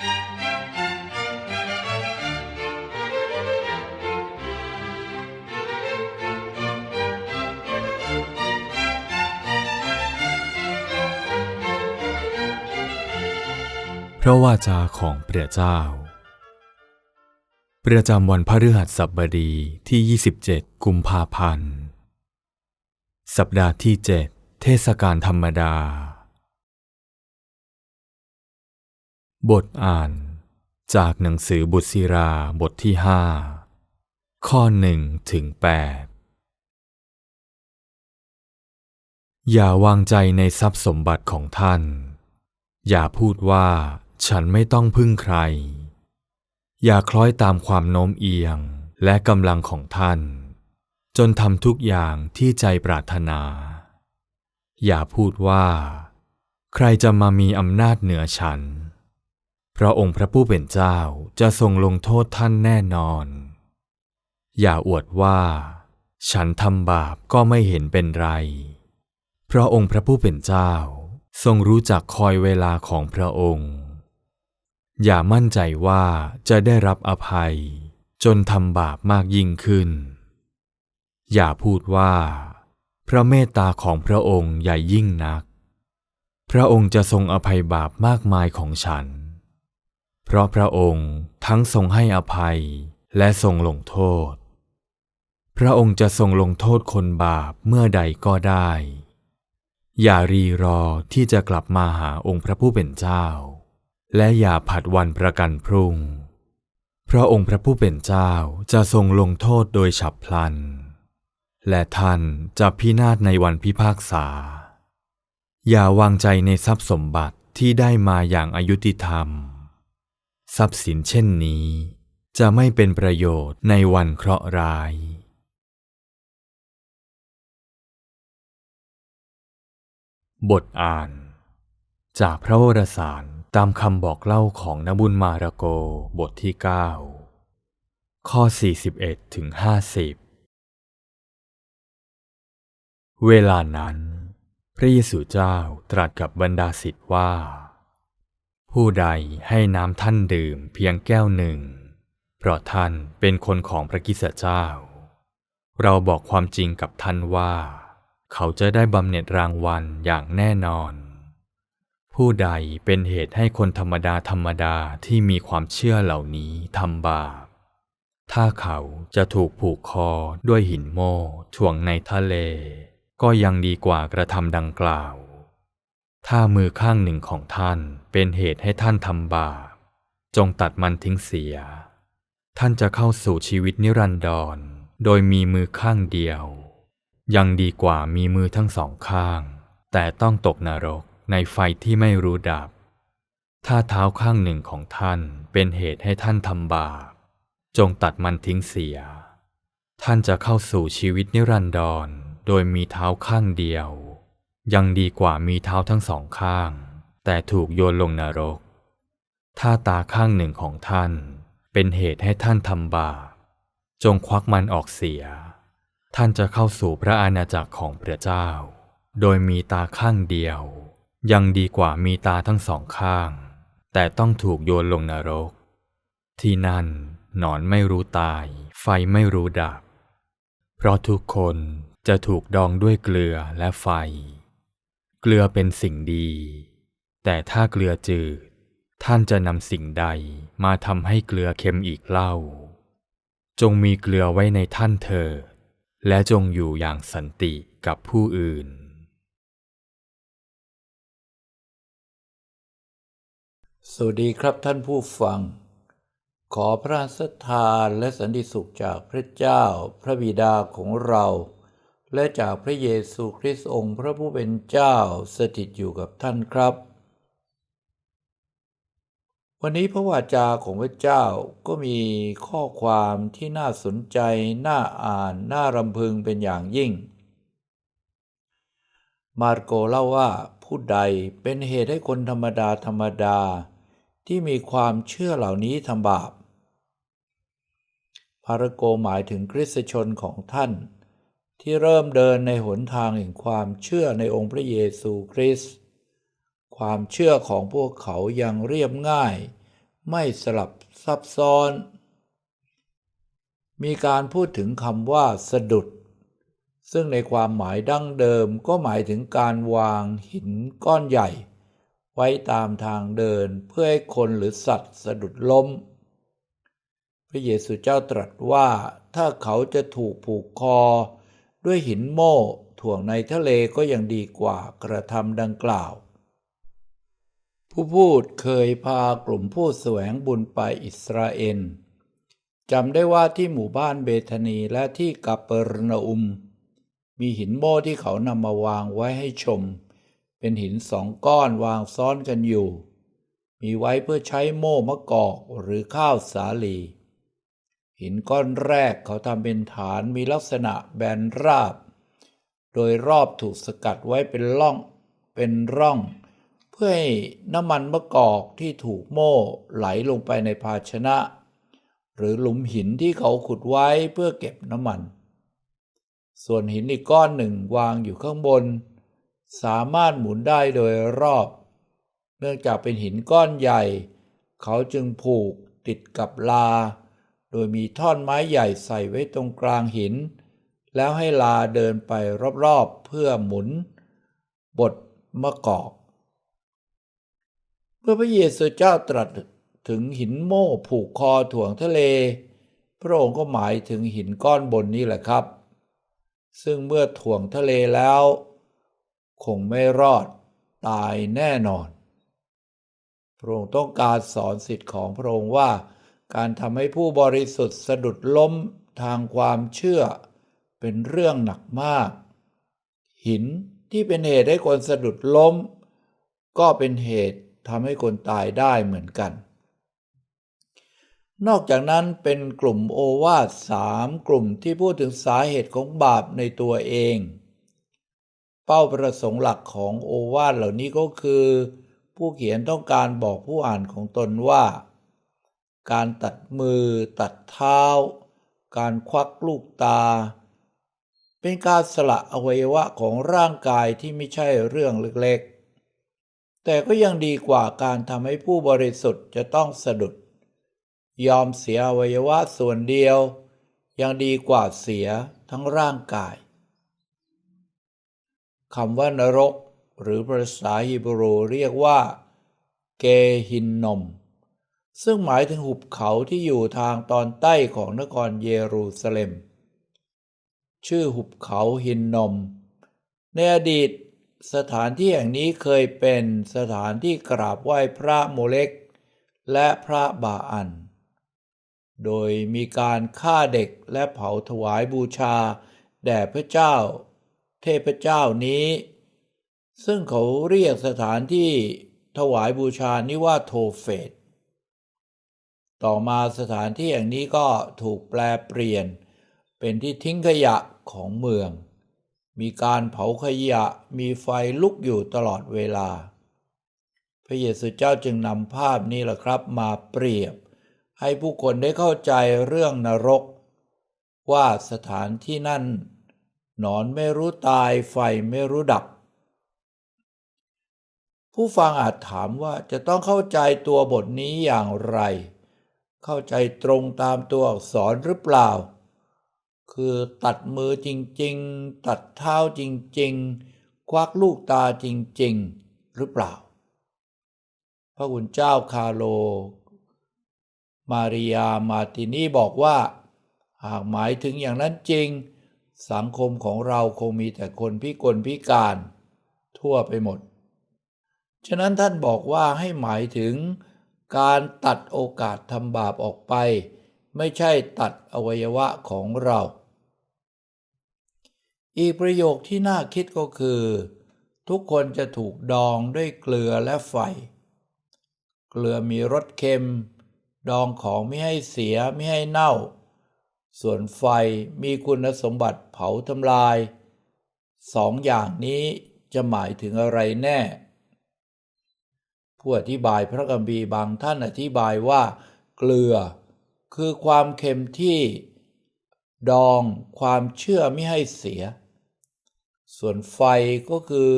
พระวาจาของพระเจ้า ประจำวันพฤหัสบดีที่ 27 กุมภาพันธ์ สัปดาห์ที่ 7 เทศกาลธรรมดา บทอ่าน จากหนังสือบุตรศิราบทที่5ข้อ1ถึง8อย่าวางใจในทรัพย์สมบัติของท่าน อย่าพูดว่าฉันไม่ต้องพึ่งใคร อย่าคล้อยตามความโน้มเอียงและกำลังของท่าน จนทำทุกอย่างที่ใจปรารถนา อย่าพูดว่า ใครจะมามีอำนาจเหนือฉัน พราะองค์พระผู้เป็นเจ้าจะทรงลงโทษท่านแน่นอน อย่าอวดว่า ฉันทำบาปก็ไม่เห็นเป็นไรเพราะองค์พระผู้เป็นเจ้าทรงรู้จักคอยเวลาของพระองค์ อย่ามั่นใจว่าจะได้รับอภัย จนทำบาปมากยิ่งขึ้น อย่าพูดว่า พระเมตตาของพระองค์ใหญ่ยิ่งนัก พระองค์จะทรงอภัยบาปมากมายของฉัน เพราะพระองค์ทั้งทรงให้อภัยและทรงลงโทษ พระองค์จะทรงลงโทษคนบาปเมื่อใดก็ได้ อย่ารีรอที่จะกลับมาหาองค์พระผู้เป็นเจ้า และอย่าผัดวันประกันพรุ่งเพราะองค์พระผู้เป็นเจ้าจะทรงลงโทษโดยฉับพลัน และท่านจะพินาศในวันพิพากษา อย่าวางใจในทรัพย์สมบัติที่ได้มาอย่างอายุติธรรม ทรัพย์สินเช่นนี้ จะไม่เป็นประโยชน์ในวันเคราะห์ร้าย บทอ่าน จากพระวรสารตามคำบอกเล่าของนบุญมาระโกบทที่ 9 ข้อ 41ถึง50 เวลานั้น พระเยซูเจ้าตรัสกับบรรดาศิษย์ว่า ผู้ใดให้น้ำท่านดื่มเพียงแก้วหนึ่ง เพราะท่านเป็นคนของพระกิสเจ้า เราบอกความจริงกับท่านว่า เขาจะได้บำเหน็จรางวัลอย่างแน่นอน ผู้ใดเป็นเหตุให้คนธรรมดาธรรมดาที่มีความเชื่อเหล่านี้ทำบาป ถ้าเขาจะถูกผูกคอด้วยหินโม่ถ่วงในทะเล ก็ยังดีกว่ากระทำดังกล่าว ถ้ามือข้างหนึ่งของท่านเป็นเหตุให้ท่านทำบาปจงตัดมันทิ้งเสีย ท่านจะเข้าสู่ชีวิตนิรันดร โดยมีมือข้างเดียว ยังดีกว่ามีมือทั้งสองข้าง แต่ต้องตกนรกในไฟที่ไม่รู้ดับ ถ้าเท้าข้างหนึ่งของท่านเป็นเหตุให้ท่านทำบาปจงตัดมันทิ้งเสีย ท่านจะเข้าสู่ชีวิตนิรันดร โดยมีเท้าข้างเดียว ยังดีกว่ามีเท้าทั้งสองข้าง แต่ถูกโยนลงนรก ถ้าตาข้างหนึ่งของท่านเป็นเหตุให้ท่านทำบาปจงควักมันออกเสีย ท่านจะเข้าสู่พระอาณาจักรของพระเจ้า โดยมีตาข้างเดียว ยังดีกว่ามีตาทั้งสองข้าง แต่ต้องถูกโยนลงนรก ที่นั่นหนอนไม่รู้ตาย ไฟไม่รู้ดับ เพราะทุกคนจะถูกดองด้วยเกลือและไฟ เกลือเป็นสิ่งดี แต่ถ้าเกลือจืด ท่านจะนำสิ่งใดมาทำให้เกลือเค็มอีกเล่า จงมีเกลือไว้ในท่านเถิดและจงอยู่อย่างสันติกับผู้อื่น สวัสดีครับท่านผู้ฟัง ขอพระสถาและสันติสุขจากพระเจ้าพระบิดาของเรา และจากพระเยซูคริสต์องค์พระผู้เป็นเจ้าสถิตอยู่กับท่านครับ วันนี้พระวาจาของพระเจ้าก็มีข้อความที่น่าสนใจ น่าอ่าน น่ารำพึงเป็นอย่างยิ่ง มาร์โกเล่าว่าผู้ใดเป็นเหตุให้คนธรรมดาธรรมดา ที่มีความเชื่อเหล่านี้ทำบาปพารโกหมายถึงคริสตชนของท่าน ที่เริ่มเดินในหนทางแห่งความเชื่อในองค์พระเยซูคริสต์ความเชื่อของพวกเขายังเรียบง่าย ไม่สลับซับซ้อน มีการพูดถึงคำว่าสะดุด ซึ่งในความหมายดั้งเดิมก็หมายถึงการวางหินก้อนใหญ่ ไว้ตามทางเดินเพื่อให้คนหรือสัตว์สะดุดล้ม พระเยซูเจ้าตรัสว่าถ้าเขาจะถูกผูกคอ ด้วยหินโม่ถ่วงในทะเลก็ยังดีกว่ากระทำดังกล่าว ผู้พูดเคยพากลุ่มผู้แสวงบุญไปอิสราเอลจำได้ว่าที่หมู่บ้านเบธานีและที่กัปเปอร์นาอุม มีหินโม่ที่เขานำมาวางไว้ให้ชม เป็นหินสองก้อนวางซ้อนกันอยู่ มีไว้เพื่อใช้โม่มะกอกหรือข้าวสาลี หินก้อนแรกเขาทำเป็นฐานมีลักษณะแบนราบ โดยรอบถูกสกัดไว้เป็นล่องเป็นร่อง เพื่อให้น้ำมันมะกอกที่ถูกโม่ไหลลงไปในภาชนะ หรือหลุมหินที่เขาขุดไว้เพื่อเก็บน้ำมัน ส่วนหินอีกก้อนหนึ่งวางอยู่ข้างบน สามารถหมุนได้โดยรอบ เนื่องจากเป็นหินก้อนใหญ่ เขาจึงผูกติดกับลา โดยมีท่อนไม้ใหญ่ใส่ไว้ตรงกลางหิน แล้วให้ลาเดินไปรอบๆเพื่อหมุน บทมะกอกเมื่อพระเยซูเจ้าตรัสถึงหินโม่ผูกคอถ่วงทะเล พระองค์ก็หมายถึงหินก้อนบนนี้แหละครับ ซึ่งเมื่อถ่วงทะเลแล้ว คงไม่รอดตายแน่นอน พระองค์ต้องการสอนสิทธิ์ของพระองค์ว่า การทำให้ผู้บริสุทธิ์สะดุดล้มทางความเชื่อ เป็นเรื่องหนักมาก หินที่เป็นเหตุให้คนสะดุดล้ม ก็เป็นเหตุทำให้คนตายได้เหมือนกัน นอกจากนั้นเป็นกลุ่มโอวาทสามกลุ่มที่พูดถึงสาเหตุของบาปในตัวเอง เป้าประสงค์หลักของโอวาทเหล่านี้ก็คือ ผู้เขียนต้องการบอกผู้อ่านของตนว่า การตัดมือตัดเท้า การควักลูกตา เป็นการสละอวัยวะของร่างกายที่ไม่ใช่เรื่องเล็กๆ แต่ก็ยังดีกว่าการทำให้ผู้บริสุทธิ์จะต้องสะดุด ยอมเสียอวัยวะส่วนเดียว ยังดีกว่าเสียทั้งร่างกายคำว่านรก หรือภาษาฮีบรูเรียกว่า เกฮินนม ซึ่งหมายถึงหุบเขาที่อยู่ทางตอนใต้ของนครเยรูซาเล็ม ชื่อหุบเขาฮินนม ในอดีตสถานที่แห่งนี้เคยเป็นสถานที่กราบไหว้พระโมเลกและพระบาอัน โดยมีการฆ่าเด็กและเผาถวายบูชา แด่พระเจ้า เทพเจ้านี้ ซึ่งเขาเรียกสถานที่ถวายบูชานี้ว่าโทเฟต ต่อมาสถานที่แห่งนี้ก็ถูกแปลเปลี่ยน เป็นที่ทิ้งขยะของเมือง มีการเผาขยะมีไฟลุกอยู่ตลอดเวลา พระเยซูเจ้าจึงนำภาพนี้แหละครับมาเปรียบ ให้ผู้คนได้เข้าใจเรื่องนรก ว่าสถานที่นั่น หนอนไม่รู้ตายไฟไม่รู้ดับ ผู้ฟังอาจถามว่าจะต้องเข้าใจตัวบทนี้อย่างไร เข้าใจตรงตามตัวอักษรหรือเปล่า คือตัดมือจริงๆ ตัดเท้าจริงๆ ควักลูกตาจริงๆ หรือเปล่า พระคุณเจ้าคาโล มาริยามาตินีบอกว่า หากหมายถึงอย่างนั้นจริง สังคมของเราคงมีแต่คนพิกลพิการ ทั่วไปหมด ฉะนั้นท่านบอกว่าให้หมายถึง การตัดโอกาสทำบาปออกไป ไม่ใช่ตัดอวัยวะของเรา อีกประโยคที่น่าคิดก็คือ ทุกคนจะถูกดองด้วยเกลือและไฟ เกลือมีรสเค็ม ดองของไม่ให้เสียไม่ให้เน่า ส่วนไฟมีคุณสมบัติเผาทำลายสองอย่างนี้จะหมายถึงอะไรแน่ ผู้อธิบายพระคัมภีร์บางท่านอธิบายว่า เกลือ คือความเค็มที่ดองความเชื่อไม่ให้เสีย ส่วนไฟก็คือ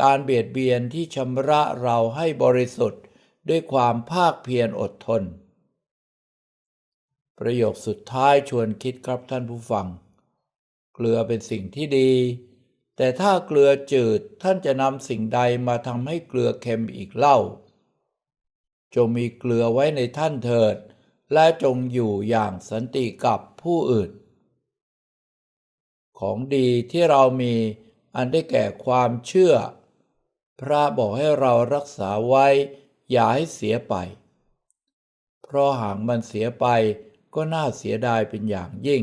การเบียดเบียนที่ชำระเราให้บริสุทธิ์ด้วยความภาคเพียรอดทน ประโยคสุดท้ายชวนคิดครับท่านผู้ฟัง เกลือเป็นสิ่งที่ดี แต่ถ้าเกลือจืดท่านจะนำสิ่งใดมาทำให้เกลือเค็มอีกเล่า จงมีเกลือไว้ในท่านเถิด และจงอยู่อย่างสันติกับผู้อื่น ของดีที่เรามีอันได้แก่ความเชื่อ พระบอกให้เรารักษาไว้ อย่าให้เสียไป เพราะหากมันเสียไปก็น่าเสียดายเป็นอย่างยิ่ง